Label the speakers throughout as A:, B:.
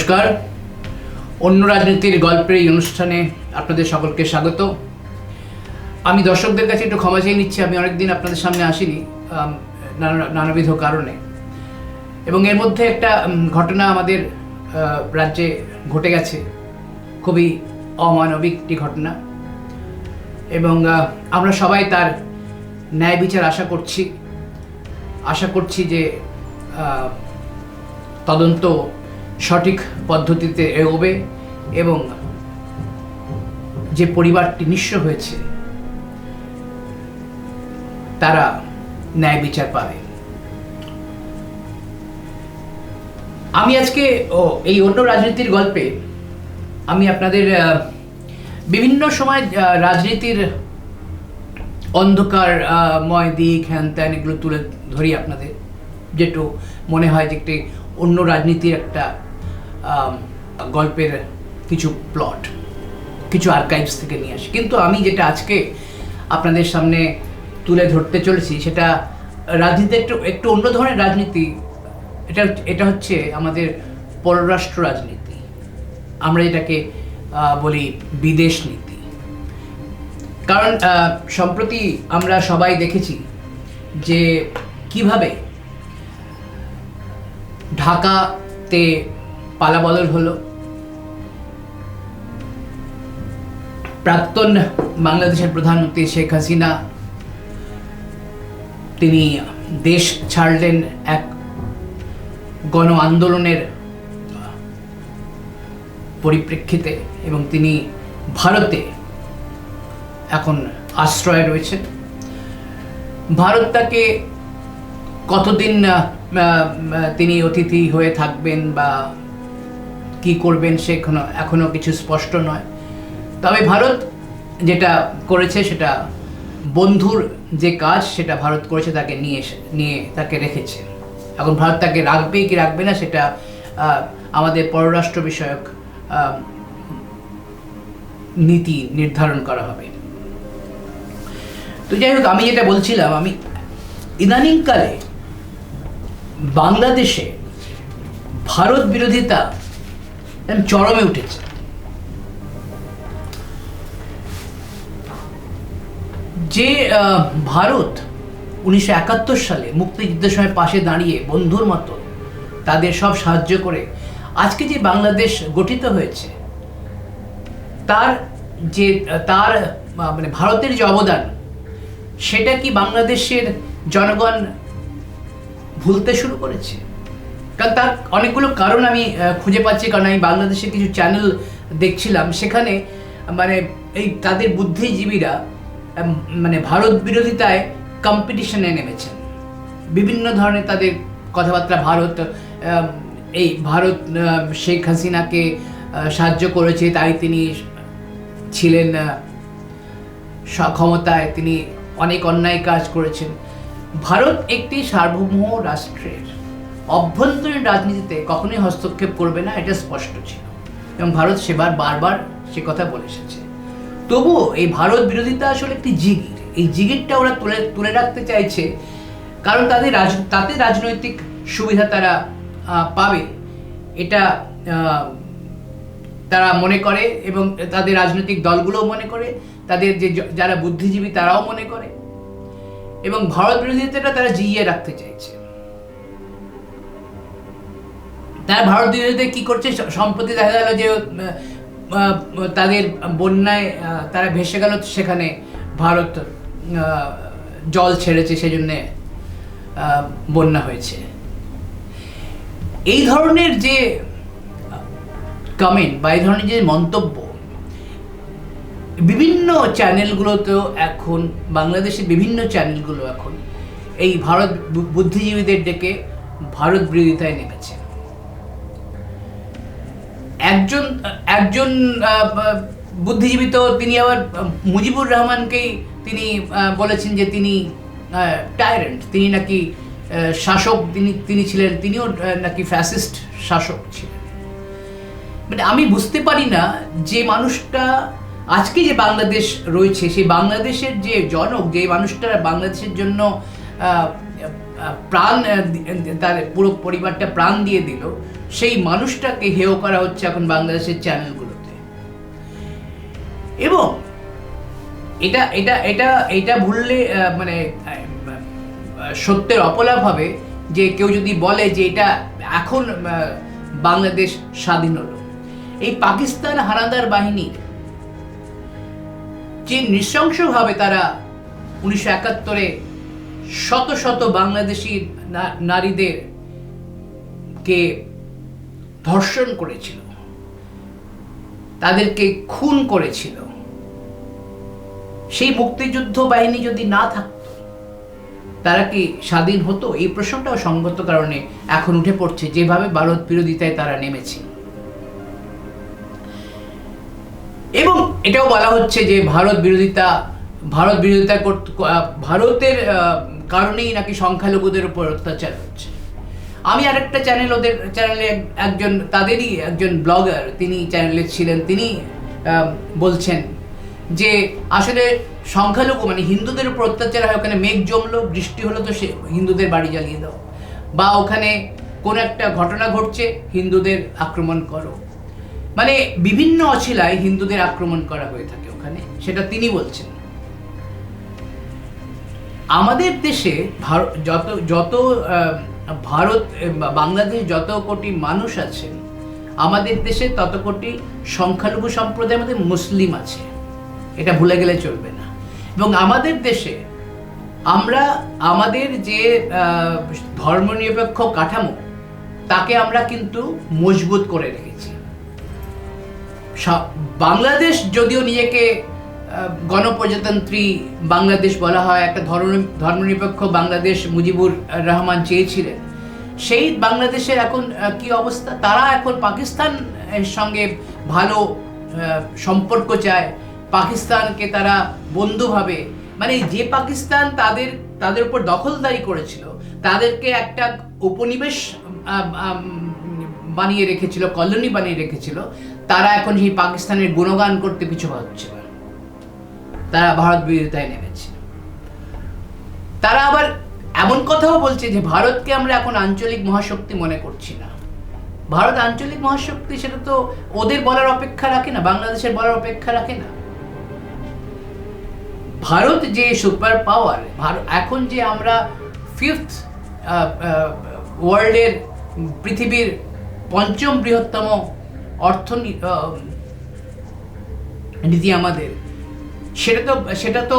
A: নমস্কার। অন্য রাজনীতির গল্পের এই অনুষ্ঠানে আপনাদের সকলকে স্বাগত। আমি দর্শকদের কাছে একটু ক্ষমা চেয়ে নিচ্ছি, আমি অনেকদিন আপনাদের সামনে আসিনি নানা, নানাবিধ কারণে। এবং এর মধ্যে একটা ঘটনা আমাদের রাজ্যে ঘটে গেছে। খুবই অমানবিক একটি ঘটনা। এবং আমরা সবাই তার ন্যায় বিচার আশা করছি। আশা করছি যে তদন্ত সঠিক পদ্ধতিতে এগোবে এবং যে পরিবারটি নিঃস্ব হয়েছে, তারা ন্যায় বিচার পাবে। আমি আজকে, ও, এই অন্য রাজনীতির গল্পে আমি আপনাদের বিভিন্ন সময় রাজনীতির অন্ধকার ময় দিক, হ্যান ত্যান এগুলো তুলে ধরি আপনাদের। যেটু মনে হয় যে একটি অন্য রাজনীতির একটা গল্পের কিছু প্লট কিছু আর্কাইভস থেকে নিয়ে আসি। কিন্তু আমি যেটা আজকে আপনাদের সামনে তুলে ধরতে চলেছি সেটা রাজনীতি একটু একটু অন্য ধরনের রাজনীতি এটা এটা হচ্ছে আমাদের পররাষ্ট্র রাজনীতি। আমরা আহ, বলি বিদেশ নীতি। কারণ সম্প্রতি আমরা সবাই দেখেছি যে কীভাবে ঢাকাতে পালাবদল হলো। প্রাক্তন বাংলাদেশের প্রধানমন্ত্রী শেখ হাসিনা, তিনি দেশ ছাড়লেন এক গণ আন্দোলনের পরিপ্রেক্ষিতে এবং তিনি ভারতে এখন আশ্রয়ে রয়েছেন। ভারত তাকে কতদিন তিনি অতিথি হয়ে থাকবেন বা কি করবেন সে এখনও এখনও কিছু স্পষ্ট নয়। তবে ভারত যেটা করেছে সেটা বন্ধুর যে কাজ সেটা ভারত করেছে তাকে নিয়ে নিয়ে তাকে রেখেছে। এখন ভারত তাকে রাখবে কি রাখবে না সেটা আমাদের পররাষ্ট্র বিষয়ক নীতি নির্ধারণ করা হবে। তো যাই হোক, আমি যেটা বলছিলাম, আমি ইদানিংকালে বাংলাদেশে ভারত বিরোধিতা চরমে উঠেছে। যে ভারত উনিশশো একাত্তর সালে মুক্তিযুদ্ধের সময় পাশে দাঁড়িয়ে বন্ধুর মতো তাদের সব সাহায্য করে আজকে যে বাংলাদেশ গঠিত হয়েছে, তার যে, তার মানে ভারতের যে অবদান, সেটা কি বাংলাদেশের জনগণ ভুলতে শুরু করেছে? কারণ তার অনেকগুলো কারণ আমি খুঁজে পাচ্ছি, কারণ আমি বাংলাদেশের কিছু চ্যানেল দেখছিলাম। সেখানে মানে এই তাদের বুদ্ধিজীবীরা মানে ভারত বিরোধিতায় কম্পিটিশনে নেমেছেন। বিভিন্ন ধরনের তাদের কথাবার্তা ভারত এই ভারত শেখ হাসিনাকে সাহায্য করেছে, তাই তিনি ছিলেন ক্ষমতায় তিনি অনেক অন্যায় কাজ করেছেন। ভারত একটি সার্বভৌম রাষ্ট্রের। অভ্যন্তরীণ রাজনীতিতে কখনোই হস্তক্ষেপ করবে না, এটা স্পষ্ট ছিল। এবং ভারত সেবার বারবার সে কথা বলে এসেছে। তবুও এই ভারত বিরোধিতা আসলে একটি জিগির এই জিগিরটা ওরা তুলে তুলে রাখতে চাইছে, কারণ তাদের রাজ, তাতে রাজনৈতিক সুবিধা তারা পাবে। এটা তারা মনে করে এবং তাদের রাজনৈতিক দলগুলোও মনে করে, তাদের যে যারা বুদ্ধিজীবী তারাও মনে করে। এবং ভারত বিরোধিতাটা তারা জিইয়ে রাখতে চাইছে। তারা ভারত বিরোধিতা কি করছে? সম্প্রতি দেখা গেল যে তাদের বন্যায় তারা ভেসে গেল সেখানে ভারত জল ছেড়েছে, সেজন্যে বন্যা হয়েছে। এই ধরনের যে কমেন্ট বা এই ধরনের যে মন্তব্য, বিভিন্ন চ্যানেলগুলোতেও এখন, বাংলাদেশের বিভিন্ন চ্যানেলগুলো এখন, এই ভারত বুদ্ধিজীবীদের ডেকে ভারত বিরোধিতায় নেমেছে। একজন একজন বুদ্ধিজীবী তো তিনি আবার মুজিবুর রহমানকেই তিনি বলেছেন যে তিনি টায়ারেন্ট তিনি নাকি শাসক, তিনি তিনি ছিলেন, তিনিও নাকি ফ্যাসিস্ট শাসক ছিলেন। মানে আমি বুঝতে পারি না যে মানুষটা, আজকে যে বাংলাদেশ রয়েছে, সেই বাংলাদেশের যে জনক, যে মানুষটা বাংলাদেশের জন্য প্রাণ তার পুরো পরিবারটা প্রাণ দিয়ে দিল, সেই মানুষটাকে হেয় করা হচ্ছে এখন বাংলাদেশের চ্যানেলগুলোতে। এবং এটা এটা এটা এটা ভুললে মানে সত্যের অপলাভ হবে যে কেউ যদি বলে যে এটা এখন বাংলাদেশ স্বাধীন হলো। এই পাকিস্তান হানাদার বাহিনীর যে নৃশংসভাবে তারা উনিশশো একাত্তরে শত শত বাংলাদেশি নারীদের কে ধর্ষণ করেছিল। তাদেরকে খুন করেছিল। সেই মুক্তিযুদ্ধ বাহিনী যদি না থাকতো, তারা কি স্বাধীন হতো? এই প্রশ্নটাও সঙ্গত কারণে এখন উঠে পড়ছে, যেভাবে ভারত বিরোধিতায় তারা নেমেছে। এবং এটাও বলা হচ্ছে যে ভারত বিরোধিতা ভারত বিরোধিতা ভারতের কারণেই নাকি সংখ্যালঘুদের উপর অত্যাচার হচ্ছে। আমি আরেকটা চ্যানেল ওদের চ্যানেলে একজন, তাদেরই একজন ব্লগার তিনি চ্যানেলে ছিলেন, তিনি বলছেন যে আসলে সংখ্যালঘু মানে হিন্দুদের উপর অত্যাচার হয়, ওখানে মেঘ জমলো, বৃষ্টি হলো, তো সে হিন্দুদের বাড়ি জ্বালিয়ে দাও। বা ওখানে কোন একটা ঘটনা ঘটছে, হিন্দুদের আক্রমণ করো। মানে বিভিন্ন অছিলায় হিন্দুদের আক্রমণ করা হয়ে থাকে ওখানে, সেটা তিনি বলছেন। আমাদের দেশে ভার- যত যত ভারত বাংলাদেশ যত কোটি মানুষ আছেন আমাদের দেশে তত কোটি সংখ্যালঘু সম্প্রদায়ের মধ্যে মুসলিম আছে। এটা ভুলে গেলে চলবে না। এবং আমাদের দেশে আমরা, আমাদের যে ধর্মনিরপেক্ষ কাঠামো, তাকে আমরা কিন্তু মজবুত করে রেখেছি। বাংলাদেশ যদিও নিজেকে গণপ্রজাতন্ত্রী বাংলাদেশ বলা হয়, একটা ধর্ম ধর্মনিরপেক্ষ বাংলাদেশ মুজিবুর রহমান চেয়েছিলেন। সেই বাংলাদেশের এখন কি অবস্থা? তারা এখন পাকিস্তান সঙ্গে ভালো সম্পর্ক চায়। পাকিস্তানকে তারা বন্ধুভাবে মানে যে পাকিস্তান তাদের তাদের উপর দখলদারি করেছিল, তাদেরকে একটা উপনিবেশ বানিয়ে রেখেছিল, কলোনি বানিয়ে রেখেছিল, তারা এখন সেই পাকিস্তানের গুণগান করতে পিছু হচ্ছে। তারা ভারত বিরোধিতায় নেমেছে। তারা আবার এমন কথাও বলছে যে, ভারতকে আমরা এখন আঞ্চলিক মহাশক্তি মনে করছি না। ভারত আঞ্চলিক মহাশক্তি সেটা তো ওদের বলার অপেক্ষা রাখে না, বাংলাদেশের বলার অপেক্ষা রাখে না। ভারত যে সুপার পাওয়ার এখন যে আমরা ফিফথ ওয়ার্ল্ডের পৃথিবীর পঞ্চম বৃহত্তম অর্থনীতি আমাদের সেটা তো সেটা তো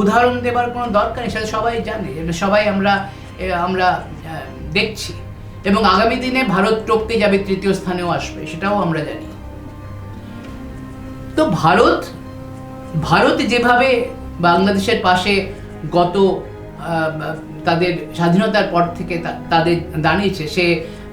A: উদাহরণ দেবার কোনো দরকার নেই, সেটা সবাই জানে, এটা সবাই আমরা আমরা দেখছি। এবং আগামী দিনে ভারত টপকে যাবে, তৃতীয় স্থানেও আসবে, সেটাও আমরা জানি। তো ভারত ভারত যেভাবে বাংলাদেশের পাশে গত তাদের স্বাধীনতার পর থেকে তাদের দাঁড়িয়েছে, সে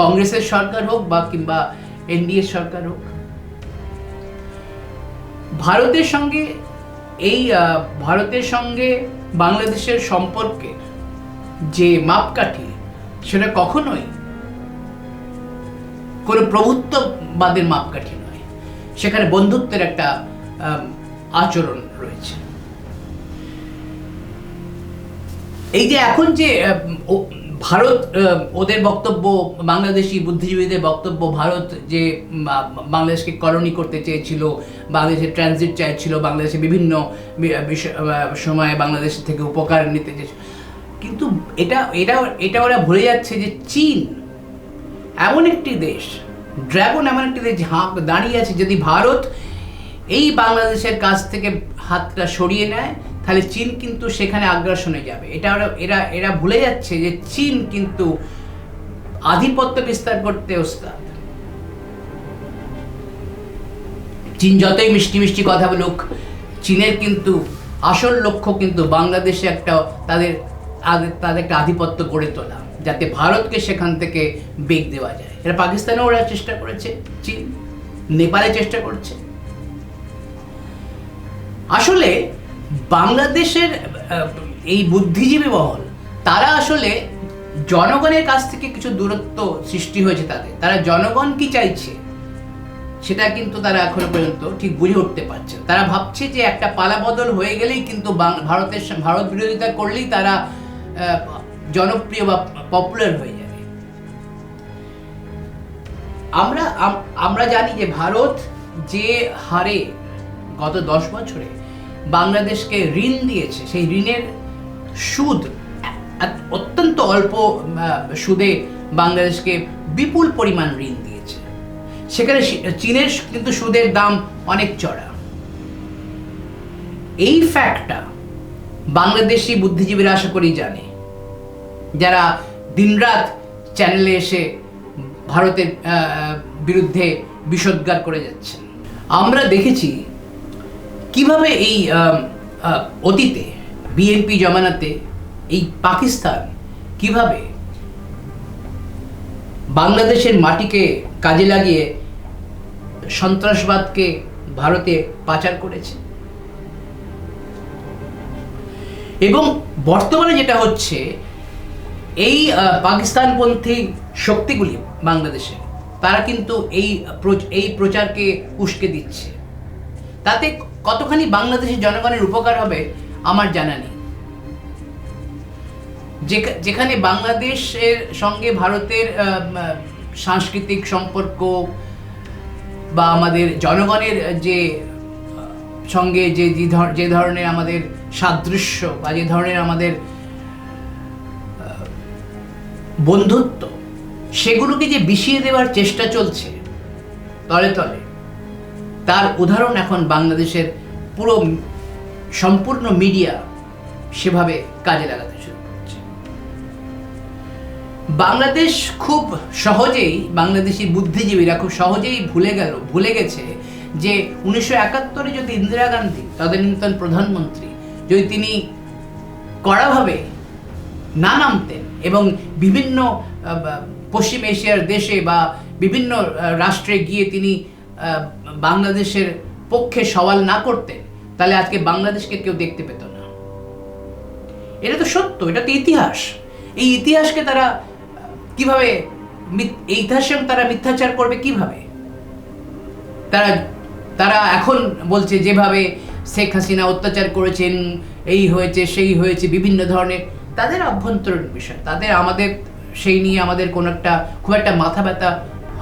A: কংগ্রেসের সরকার হোক বা কিংবা এনডিএ সরকার হোক ভারতের সঙ্গে এই ভারতের সঙ্গে বাংলাদেশের সম্পর্কের যে মাপকাঠি, সেটা কখনোই কোনো প্রভুত্ববাদের মাপকাঠি নয়। সেখানে বন্ধুত্বের একটা আচরণ রয়েছে। এই যে এখন যে ভারত ওদের বক্তব্য, বাংলাদেশি বুদ্ধিজীবীদের বক্তব্য, ভারত যে বাংলাদেশকে কলোনি করতে চেয়েছিল বাংলাদেশের ট্রানজিট চাইছিল, বাংলাদেশে বিভিন্ন সময়ে বাংলাদেশ থেকে উপকার নিতে চেয়েছিল। কিন্তু এটা এটা এটা ওরা ভুলে যাচ্ছে যে চীন এমন একটি দেশ ড্রাগন এমন একটি দেশ হাঁক, দাঁড়িয়ে আছে যদি ভারত এই বাংলাদেশের কাছ থেকে হাতটা সরিয়ে নেয় তাহলে চীন কিন্তু সেখানে আগ্রাসনে যাবে। এটা এরা এরা ভুলে যাচ্ছে যে চীন কিন্তু আধিপত্য বিস্তার করতে ওস্তাদ। চীন যতই মিষ্টি মিষ্টি কথা বলুক, চীনের কিন্তু আসল লক্ষ্য কিন্তু বাংলাদেশে একটা তাদের তাদের তাদের একটা আধিপত্য গড়ে তোলা, যাতে ভারতকে সেখান থেকে বেগ দেওয়া যায়। এটা পাকিস্তানেও ওরা চেষ্টা করেছে, চীন, নেপালে চেষ্টা করছে। আসলে বাংলাদেশের এই বুদ্ধিজীবী মহল, তারা আসলে জনগণের কাছ থেকে কিছু দূরত্ব সৃষ্টি হয়েছে তাদের তারা জনগণ কি চাইছে, সেটা কিন্তু তারা এখনও পর্যন্ত ঠিক বুঝে উঠতে পারছে। তারা ভাবছে যে একটা পালাবদল হয়ে গেলেই কিন্তু ভারতের ভারত বিরোধিতা করলেই তারা জনপ্রিয় বা পপুলার হয়ে যাবে আমরা আমরা জানি যে ভারত যে হারে গত দশ বছরে বাংলাদেশকে ঋণ দিয়েছে, সেই ঋণের সুদ অত্যন্ত অল্প সুদে বাংলাদেশকে বিপুল পরিমাণ ঋণ দিয়েছে। সেখানে চীনের কিন্তু সুদের দাম অনেক চড়া। এই ফ্যাক্টটা বাংলাদেশি বুদ্ধিজীবীরা আশা করি জানে। যারা দিনরাত চ্যানেলে এসে ভারতের বিরুদ্ধে বিষোদ্গার করে যাচ্ছেন। আমরা দেখেছি কীভাবে এই অতীতে বিএনপি জমানাতে এই পাকিস্তান কীভাবে বাংলাদেশের মাটিকে কাজে লাগিয়ে সন্ত্রাসবাদকে ভারতে পাচার করেছে? এবং বর্তমানে যেটা হচ্ছে, এই পাকিস্তানপন্থী শক্তিগুলি বাংলাদেশে, তারা কিন্তু এই এই প্রচারকে উস্কে দিচ্ছে। তাতে কতখানি বাংলাদেশের জনগণের উপকার হবে আমার জানা নেই। যেখানে বাংলাদেশের সঙ্গে ভারতের সাংস্কৃতিক সম্পর্ক বা আমাদের জনগণের যে সঙ্গে যে যে ধরনের আমাদের সাদৃশ্য বা যে ধরনের আমাদের বন্ধুত্ব, সেগুলোকে যে বিষিয়ে দেওয়ার চেষ্টা চলছে তলে তলে তার উদাহরণ এখন বাংলাদেশের পুরো সম্পূর্ণ মিডিয়া সেভাবে কাজে লাগাতে শুরু করছে। বাংলাদেশ খুব সহজেই, বাংলাদেশি বুদ্ধিজীবীরা খুব সহজেই ভুলে গেল, ভুলে গেছে যে উনিশশো একাত্তরে যদি ইন্দিরা গান্ধী, তদানীন্তন প্রধানমন্ত্রী, যদি তিনি কড়াভাবে না নামতেন এবং বিভিন্ন পশ্চিম এশিয়ার দেশে বা বিভিন্ন রাষ্ট্রে গিয়ে তিনি বাংলাদেশের পক্ষে সওয়াল না করতেন তাহলে আজকে বাংলাদেশকে কেউ দেখতে পেত না। এটা তো সত্য, এটা তো ইতিহাস। এই ইতিহাসকে তারা, কীভাবে এই ইতিহাসের তারা মিথ্যাচার করবে কীভাবে? তারা তারা এখন বলছে যেভাবে শেখ হাসিনা অত্যাচার করেছেন, এই হয়েছে, সেই হয়েছে, বিভিন্ন ধরনের। তাদের অভ্যন্তরীণ বিষয়, তাদের আমাদের, সেই নিয়ে আমাদের কোনো একটা, খুব একটা মাথা ব্যথা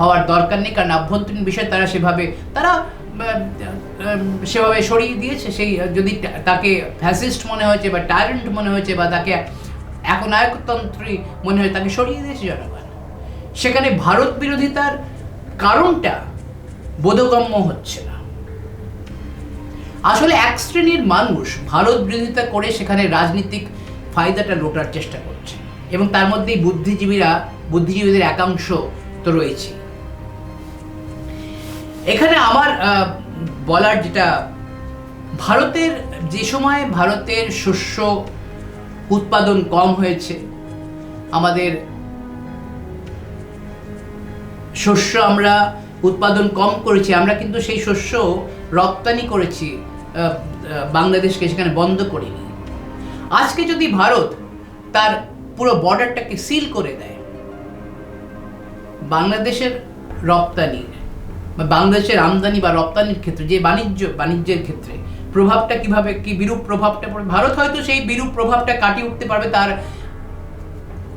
A: হওয়ার দরকার নেই, কারণ আভ্যন্তরীণ বিষয় তারা সেভাবে তারা সেভাবে সরিয়ে দিয়েছে। সেই, যদি তাকে ফ্যাসিস্ট মনে হয়েছে বা টায়ারেন্ট মনে হয়েছে বা তাকে এখন নায়কতন্ত্রী মনে হয়, তাকে সরিয়ে দিয়েছে জনগণ। সেখানে ভারত বিরোধিতার কারণটা বোধগম্য হচ্ছে না। আসলে এক শ্রেণির মানুষ ভারত বিরোধিতা করে সেখানে রাজনীতিক ফায়দাটা লোটার চেষ্টা করছে। এবং তার মধ্যেই বুদ্ধিজীবীরা, বুদ্ধিজীবীদের একাংশ তো রয়েছে এখানে আমার বলার যেটা, ভারতের, যে সময় ভারতের শস্য উৎপাদন কম হয়েছে, আমাদের শস্য আমরা উৎপাদন কম করেছি, আমরা কিন্তু সেই শস্য রপ্তানি করেছি বাংলাদেশকে সেখানে বন্ধ করিনি। আজকে যদি ভারত তার পুরো বর্ডারটাকে সিল করে দেয়, বাংলাদেশের রপ্তানির বা বাংলাদেশের আমদানি বা রপ্তানির ক্ষেত্রে, যে বাণিজ্য, বাণিজ্যের ক্ষেত্রে, প্রভাবটা কীভাবে, কি বিরূপ প্রভাবটা পড়বে? ভারত হয়তো সেই বিরূপ প্রভাবটা কাটিয়ে উঠতে পারবে তার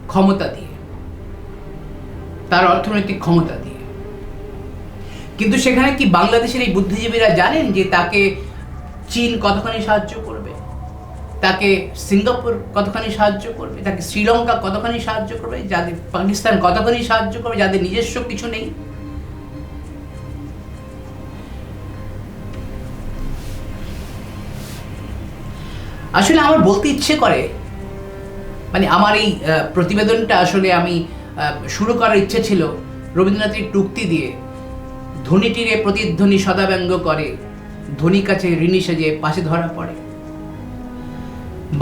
A: ক্ষমতা দিয়ে, তার অর্থনৈতিক ক্ষমতা দিয়ে। কিন্তু সেখানে কি বাংলাদেশের এই বুদ্ধিজীবীরা জানেন যে তাকে চীন কতখানি সাহায্য করবে? তাকে সিঙ্গাপুর কতখানি সাহায্য করবে? তাকে শ্রীলঙ্কা কতখানি সাহায্য করবে? যাদের পাকিস্তান কতখানি সাহায্য করবে? যাদের নিজস্ব কিছু নেই? আসলে আমার বলতে ইচ্ছে করে মানে আমার এই প্রতিবেদনটা আসলে আমি শুরু করার ইচ্ছে ছিল রবীন্দ্রনাথের টুক্তি দিয়ে। ধ্বনিটিরে প্রতিধ্বনি সদাব্যঙ্গ করে ধ্বনি কাছে ঋণী সেজে পাশে ধরা পড়ে।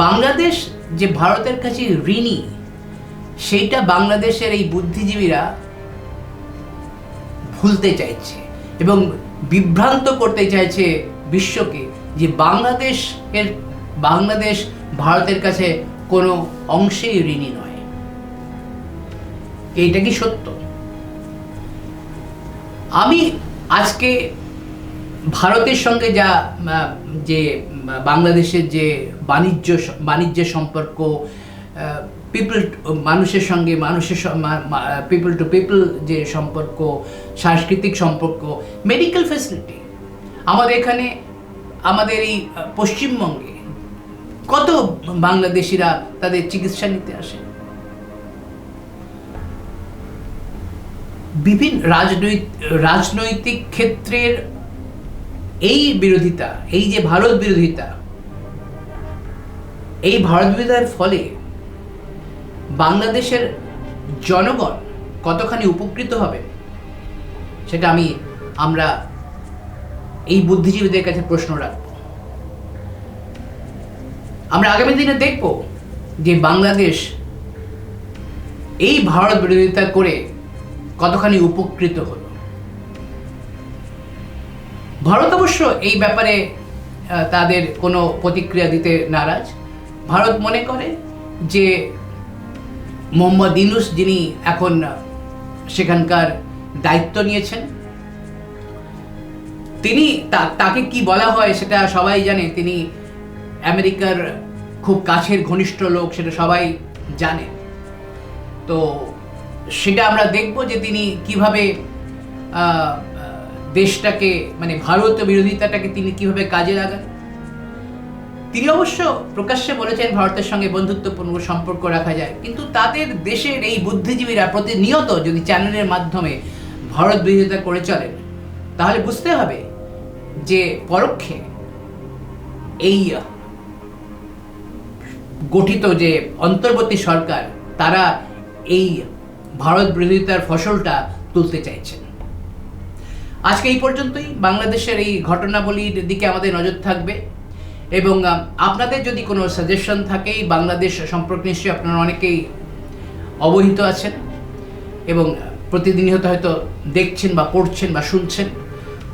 A: বাংলাদেশ যে ভারতের কাছে ঋণী, সেইটা বাংলাদেশের এই বুদ্ধিজীবীরা ভুলতে চাইছে এবং বিভ্রান্ত করতে চাইছে বিশ্বকে যে বাংলাদেশ এর বাংলাদেশ ভারতের কাছে কোনো অংশেই ঋণী নয়। এইটা কি সত্য? আমি আজকে ভারতের সঙ্গে যা যে, বাংলাদেশের যে বাণিজ্য বাণিজ্যের সম্পর্ক পিপল মানুষের সঙ্গে, মানুষের পিপল টু পিপল যে সম্পর্ক, সাংস্কৃতিক সম্পর্ক মেডিকেল ফেসিলিটি আমাদের এখানে, আমাদের এই পশ্চিমবঙ্গে কত বাংলাদেশিরা তাদের চিকিৎসা নিতে আসে? বিভিন্ন রাজনৈতিক রাজনৈতিক ক্ষেত্রের এই বিরোধিতা, এই যে ভারত বিরোধিতা, এই ভারত বিরোধিতার ফলে বাংলাদেশের জনগণ কতখানি উপকৃত হবে, সেটা আমি আমরা এই বুদ্ধিজীবীদের কাছে প্রশ্ন রাখব। আমরা আগামী দিনে দেখব যে বাংলাদেশ এই ভারত বিরোধিতা করে কতখানি উপকৃত হলো। ভারত অবশ্য এই ব্যাপারে তাদের কোনো প্রতিক্রিয়া দিতে নারাজ। ভারত মনে করে যে মোহাম্মদ ইনুস যিনি এখন সেখানকার দায়িত্ব নিয়েছেন, তিনি তাকে কি বলা হয় সেটা সবাই জানে। তিনি আমেরিকার খুব কাছের ঘনিষ্ঠ লোক, সেটা সবাই জানে। তো সেটা আমরা দেখব যে তিনি কীভাবে দেশটাকে মানে ভারত বিরোধিতাটাকে তিনি কীভাবে কাজে লাগান। তিনি অবশ্য প্রকাশ্যে বলেছেন ভারতের সঙ্গে বন্ধুত্বপূর্ণ সম্পর্ক রাখা যায়, কিন্তু তাদের দেশের এই বুদ্ধিজীবীরা প্রতিনিয়ত যদি চ্যানেলের মাধ্যমে ভারত বিরোধিতা করে চলেন, তাহলে বুঝতে হবে যে পরোক্ষে এই গঠিত যে অন্তর্বর্তী সরকার, তারা এই ভারত বিরোধিতার ফসলটা তুলতে চাইছেন। আজকে এই পর্যন্তই। বাংলাদেশের এই ঘটনাবলীর দিকে আমাদের নজর থাকবে। এবং আপনাদের যদি কোনো সাজেশন থাকে বাংলাদেশ সম্পর্কে নিশ্চয়ই আপনারা অনেকেই অবহিত আছেন। এবং প্রতিদিনই হয়তো দেখছেন বা পড়ছেন বা শুনছেন।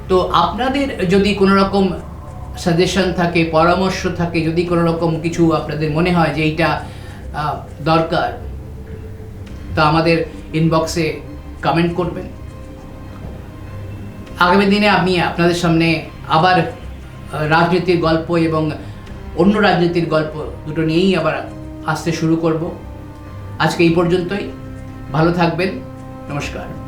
A: তো আপনাদের যদি কোনো রকম সাজেশন থাকে, পরামর্শ থাকে, যদি কোনো রকম কিছু আপনাদের মনে হয় যে এইটা দরকার, তা আমাদের ইনবক্সে কমেন্ট করবেন। আগামী দিনে আমি আপনাদের সামনে আবার রাজনীতির গল্প এবং অন্য রাজনীতির গল্প দুটো নিয়েই আবার আসতে শুরু করব। আজকে এই পর্যন্তই। ভালো থাকবেন। নমস্কার।